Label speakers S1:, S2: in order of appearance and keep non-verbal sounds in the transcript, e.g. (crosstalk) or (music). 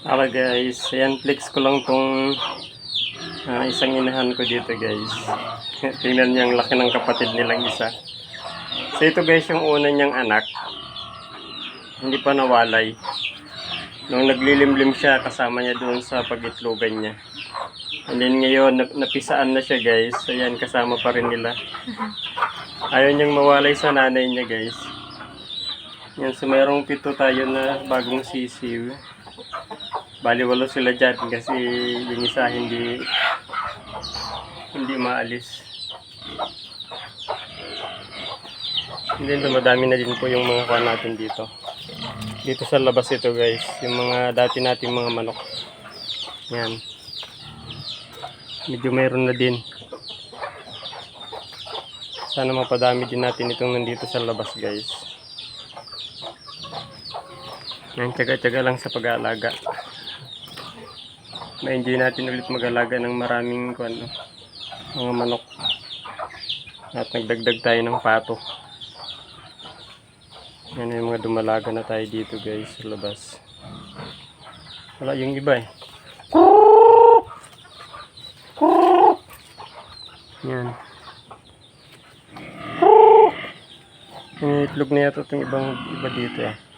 S1: Hala guys, ayan flex ko lang tong ah, isang inahan ko dito guys. (laughs) Tingnan niyo ang laki ng kapatid nilang isa. So ito guys yung una niyang anak. Hindi pa nawalay. Nung naglilimlim siya, kasama niya doon sa pagitlogan niya. And then ngayon, nap- napisaan na siya guys. Ayan, kasama pa rin nila. Ayaw niyang mawalay sa nanay niya guys. Yan, so mayroong pito tayo na bagong sisiw. Bali walo sila dyan kasi yung isa hindi hindi maalis. And then dumadami na din po yung mga kuha natin dito. Dito sa labas ito guys, yung mga dati nating mga manok. Yan. Medyo mayroon na din. Sana mapadami din natin itong nandito sa labas guys. Yan, tsaga-tsaga lang sa pag-aalaga. Ma-enjoy natin ulit mag-alaga ng maraming ano, mga manok. At nagdagdag tayo ng pato. Yan yung mga dumalaga na tayo dito guys sa labas. Wala yung iba eh. Yan. Yung itlog na yata itong ibang iba dito eh.